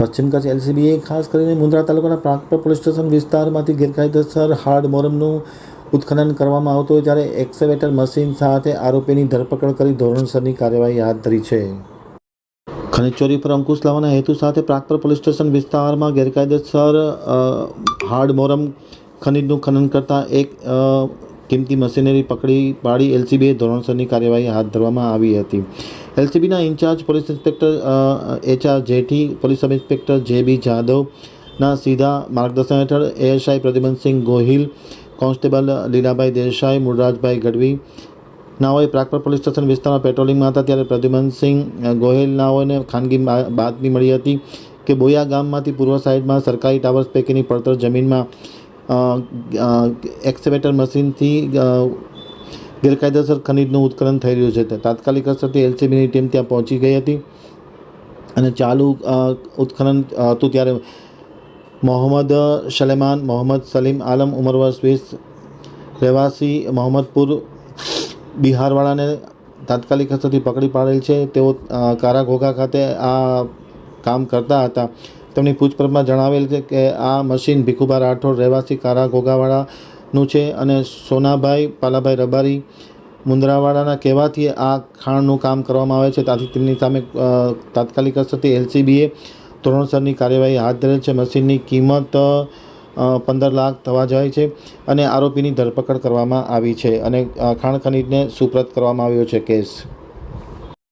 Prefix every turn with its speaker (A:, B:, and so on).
A: પશ્ચિમ કચ્છ એલસીબીએ ખાસ કરીને મુન્દ્રા તાલુકાના પ્રાંતપર પોલીસ સ્ટેશન વિસ્તારમાંથી ગેરકાયદેસર હાર્ડ મોરમનું ઉત્ખનન કરવામાં આવતું ત્યારે એક્સેવેટર મશીન સાથે આરોપીની ધરપકડ કરી ધોરણસરની કાર્યવાહી હાથ ધરી છે. ખનિજ ચોરી પર અંકુશ લાવવાના હેતુ સાથે પ્રાગપર પોલીસ સ્ટેશન વિસ્તારમાં ગેરકાયદેસર હાર્ડ મોરમ ખનિજનું ખનન કરતા એક કિંમતી મશીનરી પકડી પાડી એલસીબીએ ધોરણસરની કાર્યવાહી હાથ ધરવામાં આવી હતી. એલસીબીના incharge police inspector HR Jethi, police sub inspector J B જાદવના સીધા માર્ગદર્શન હેઠળ એએસઆઈ પ્રદ્યુમનસિંહ ગોહિલ, કોન્સ્ટેબલ લીલાભાઈ દેસાઈ, મુરરાજભાઈ ગઢવી, નાઓએ પ્રાગપર પોલીસ સ્ટેશન વિસ્તારમાં પેટ્રોલિંગમાં હતા ત્યારે પ્રદ્યુમનસિંહ ગોહિલ નાઓને ખાનગી બાતમી મળી હતી કે બોયા ગામમાંથી પૂર્વ સાઈડમાં સરકારી ટાવર્સ પૈકીની પડતર જમીનમાં એક્સકેવેટર મશીનથી ગેરકાયદેસર ખનીજનું ઉત્ખનન થઈ રહ્યું છે. તાત્કાલિક અસરથી એલસીબીની ટીમ ત્યાં પહોંચી ગઈ હતી અને ચાલુ ઉત્ખનન હતું ત્યારે મોહમ્મદ સલેમાન, મોહમ્મદ સલીમ આલમ, ઉમર વર્ષ વીસ, રહેવાસી મોહમ્મદપુર બિહારવાળાને તાત્કાલિક અસરથી પકડી પાડેલ છે. તેઓ કારાઘોઘા ખાતે આ કામ કરતા હતા. તેમની પૂછપરછમાં જણાવેલ છે કે આ મશીન ભીખુભા રાઠોડ રહેવાસી કારા ઘોઘાવાળાનું છે અને સોનાભાઈ, પાલાભાઈ રબારી મુંદ્રાવાડાના કહેવાથી આ ખાણનું કામ કરવામાં આવે છે. ત્યાંથી તેમની સામે તાત્કાલિક અસરથી એલસીબીએ ધોરણસરની કાર્યવાહી હાથ ધરેલ છે. મશીનની કિંમત પંદર લાખ થવા જાય છે અને આરોપીની ધરપકડ કરવામાં આવી છે અને ખાણ ખનીજને સુપ્રત કરવામાં આવ્યો છે કેસ.